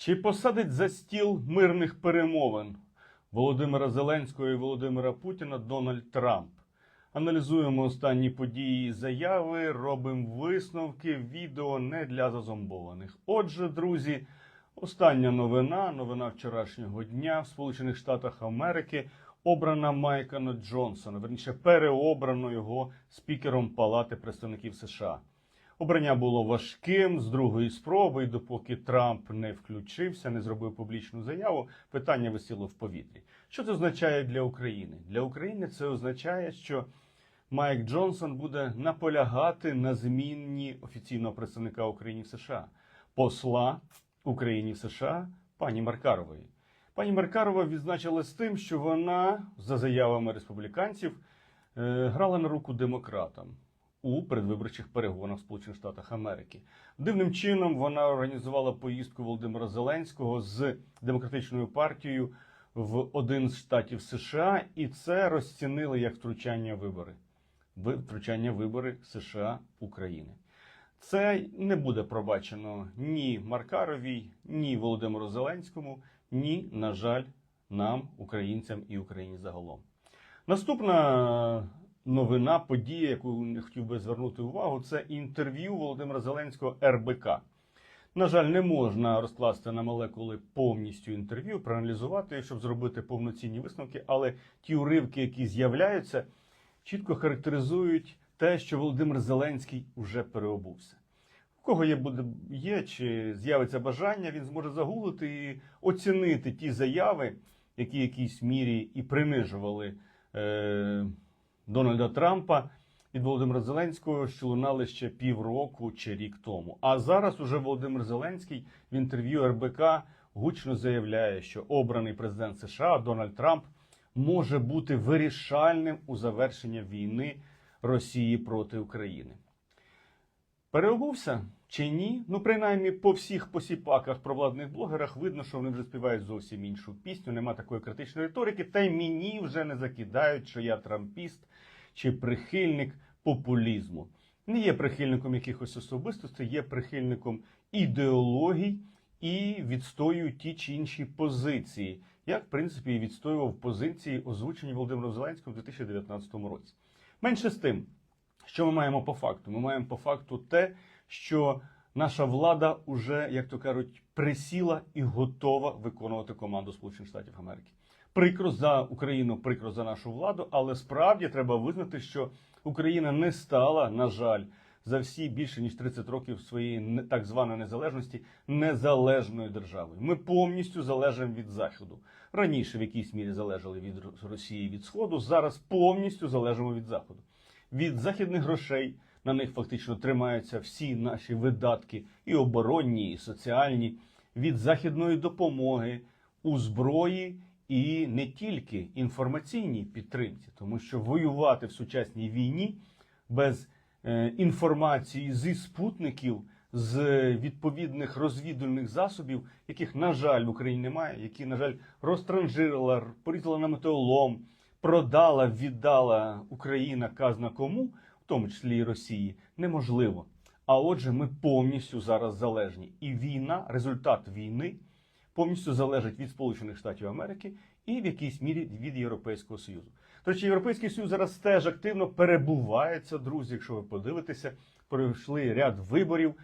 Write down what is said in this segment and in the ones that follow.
Чи посадить за стіл мирних перемовин Володимира Зеленського і Володимира Путіна Дональд Трамп? Аналізуємо останні події і заяви, робимо висновки. Відео не для зазомбованих. Отже, друзі, остання новина, новина вчорашнього дня в Сполучених Штатах Америки. Обрана Майкана Джонсона, верніше переобрано його спікером Палати представників США. Обрання було важким з другої спроби, і допоки Трамп не включився, не зробив публічну заяву, питання висіло в повітрі. Що це означає для України? Для України це означає, що Майк Джонсон буде наполягати на зміні офіційного представника України в США, посла Україні в США пані Маркарової. Пані Маркарова відзначилась тим, що вона, за заявами республіканців, е, грала на руку демократам у передвиборчих перегонах Сполучених Штатах Америки. Дивним чином вона організувала поїздку Володимира Зеленського з демократичною партією в один з штатів США, і це розцінили як втручання вибори. Ви- Втручання вибори США України. Це не буде пробачено ні Маркаровій, ні Володимиру Зеленському, ні, на жаль, нам, українцям і Україні загалом. Наступна новина, подія, яку я хотів би звернути увагу, це інтерв'ю Володимира Зеленського РБК. На жаль, не можна розкласти на молекули повністю інтерв'ю, проаналізувати, щоб зробити повноцінні висновки, але ті уривки, які з'являються, чітко характеризують те, що Володимир Зеленський вже переобувся. У кого є, буде, є чи з'явиться бажання, він зможе загуглити і оцінити ті заяви, які в якійсь мірі і принижували е, Дональда Трампа від Володимира Зеленського, що лунали ще півроку чи рік тому. А зараз уже Володимир Зеленський в інтерв'ю РБК гучно заявляє, що обраний президент США Дональд Трамп може бути вирішальним у завершенні війни Росії проти України. Переобувся чи ні? Ну, принаймні, по всіх посіпаках провладних блогерах видно, що вони вже співають зовсім іншу пісню, нема такої критичної риторики, та й мені вже не закидають, що я трампіст чи прихильник популізму. Не є прихильником якихось особистостей, є прихильником ідеологій і відстоюю ті чи інші позиції, як, в принципі, і відстоював позиції, озвучені Володимиром Зеленським у 2019 році. Менше з тим, що ми маємо по факту? Ми маємо по факту те, що наша влада уже, як то кажуть, присіла і готова виконувати команду Сполучених Штатів Америки. Прикро за Україну, прикро за нашу владу, але справді треба визнати, що Україна не стала, на жаль, за всі більше ніж 30 років своєї так званої незалежності незалежною державою. Ми повністю залежимо від Заходу. Раніше в якійсь мірі залежали від Росії від Сходу, зараз повністю залежимо від Заходу від західних грошей. На них фактично тримаються всі наші видатки, і оборонні, і соціальні, від західної допомоги у зброї і не тільки інформаційній підтримці, тому що воювати в сучасній війні без е, інформації зі спутників, з відповідних розвідувальних засобів, яких, на жаль, в Україні немає, які, на жаль, розтранжирила, порізала на метеолом, продала, віддала Україна казна кому, тому числі і Росії, неможливо. А отже, ми повністю зараз залежні. І війна, результат війни повністю залежить від Сполучених Штатів Америки і в якійсь мірі від Європейського Союзу. До Європейський Союз зараз теж активно перебувається, друзі. Якщо ви подивитеся, пройшли ряд виборів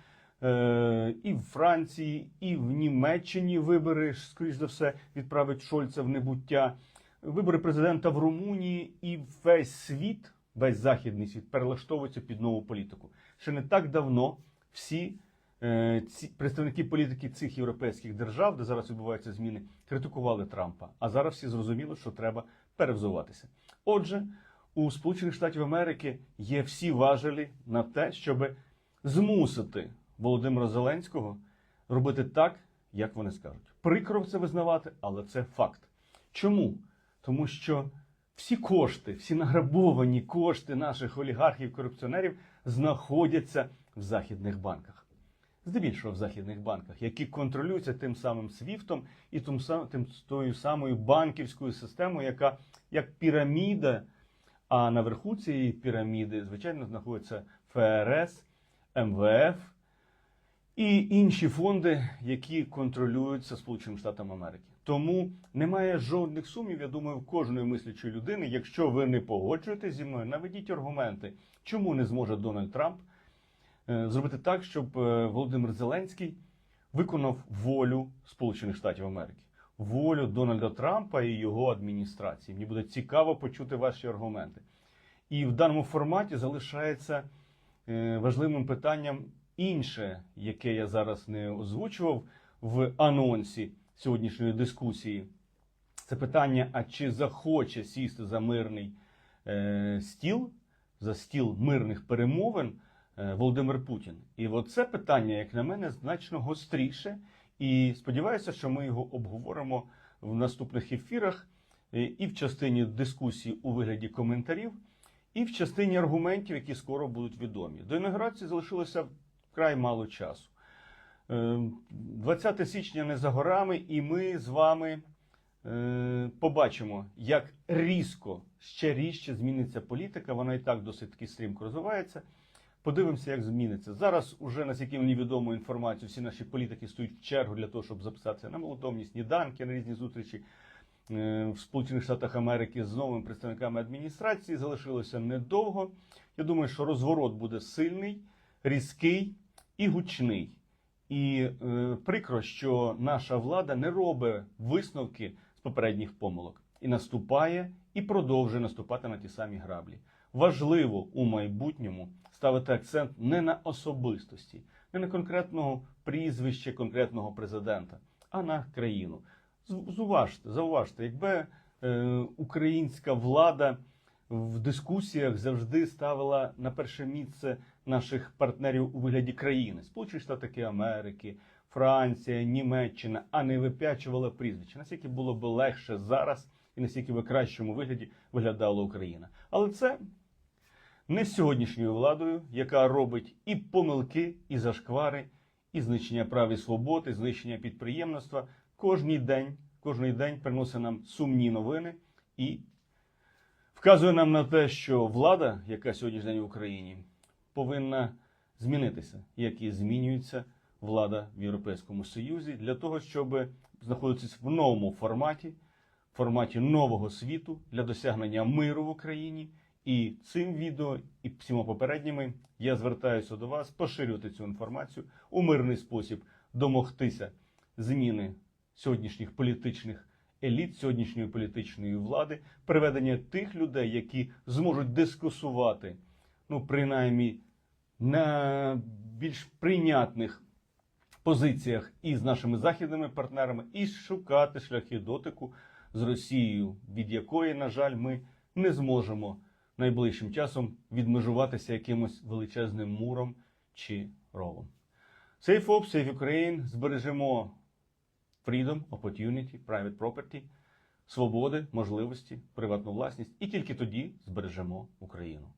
е, і в Франції, і в Німеччині вибори, скоріш за все, відправить Шольца в небуття. Вибори президента в Румунії і весь світ, весь західний світ перелаштовується під нову політику. Ще не так давно всі е, ці представники політики цих європейських держав, де зараз відбуваються зміни, критикували Трампа. А зараз всі зрозуміли, що треба перевзуватися. Отже, у Сполучених Штатів Америки є всі важелі на те, щоб змусити Володимира Зеленського робити так, як вони скажуть. Прикро це визнавати, але це факт. Чому? Тому що всі кошти, всі награбовані кошти наших олігархів, корупціонерів знаходяться в західних банках. Здебільшого в західних банках, які контролюються тим самим СВІФТом і тим, тим, тою самою банківською системою, яка як піраміда, а наверху цієї піраміди, звичайно, знаходиться ФРС, МВФ і інші фонди, які контролюються Сполученими Штатами Америки. Тому немає жодних сумнів, я думаю, в кожної мислячої людини. Якщо ви не погоджуєтесь зі мною, наведіть аргументи, чому не зможе Дональд Трамп е, зробити так, щоб е, Володимир Зеленський виконав волю Сполучених Штатів Америки, волю Дональда Трампа і його адміністрації. Мені буде цікаво почути ваші аргументи. І в даному форматі залишається е, важливим питанням інше, яке я зараз не озвучував в анонсі сьогоднішньої дискусії. Це питання: а чи захоче сісти за мирний е, стіл, за стіл мирних перемовин е, Володимир Путін? І от це питання, як на мене, значно гостріше. І сподіваюся, що ми його обговоримо в наступних ефірах е, і в частині дискусії у вигляді коментарів, і в частині аргументів, які скоро будуть відомі. До інаугурації залишилося вкрай мало часу. Е, 20 січня не за горами, і ми з вами е, побачимо, як різко ще різче зміниться політика. Вона і так досить таки стрімко розвивається. Подивимося, як зміниться. Зараз уже наскільки мені відомо інформацію, всі наші політики стоять в чергу для того, щоб записатися на молотовні сніданки, на різні зустрічі е, в Сполучених Штатах Америки з новими представниками адміністрації. Залишилося недовго. Я думаю, що розворот буде сильний, різкий і гучний. І е, прикро, що наша влада не робить висновки з попередніх помилок і наступає і продовжує наступати на ті самі граблі. Важливо у майбутньому ставити акцент не на особистості, не на конкретного прізвища конкретного президента, а на країну. Зуважте, зауважте, якби е, українська влада в дискусіях завжди ставила на перше місце наших партнерів у вигляді країни, Сполучені Штати Америки, Франція, Німеччина, а не вип'ячувала прізвища. Наскільки було б легше зараз і наскільки в кращому вигляді виглядала Україна. Але це не сьогоднішньою владою, яка робить і помилки, і зашквари, і знищення прав і свобод, і знищення підприємництва. Кожний день, кожний день приносить нам сумні новини і вказує нам на те, що влада, яка сьогодні в Україні, повинна змінитися, як і змінюється влада в Європейському Союзі, для того, щоб знаходитися в новому форматі, форматі нового світу для досягнення миру в Україні. І цим відео, і всіма попередніми я звертаюся до вас поширювати цю інформацію у мирний спосіб, домогтися зміни сьогоднішніх політичних еліт, сьогоднішньої політичної влади, приведення тих людей, які зможуть дискусувати, ну принаймні на більш прийнятних позиціях із нашими західними партнерами, і шукати шляхи дотику з Росією, від якої, на жаль, ми не зможемо найближчим часом відмежуватися якимось величезним муром чи ровом. Safe Up, Safe Ukraine, збережемо freedom, opportunity, private property, свободи, можливості, приватну власність, і тільки тоді збережемо Україну.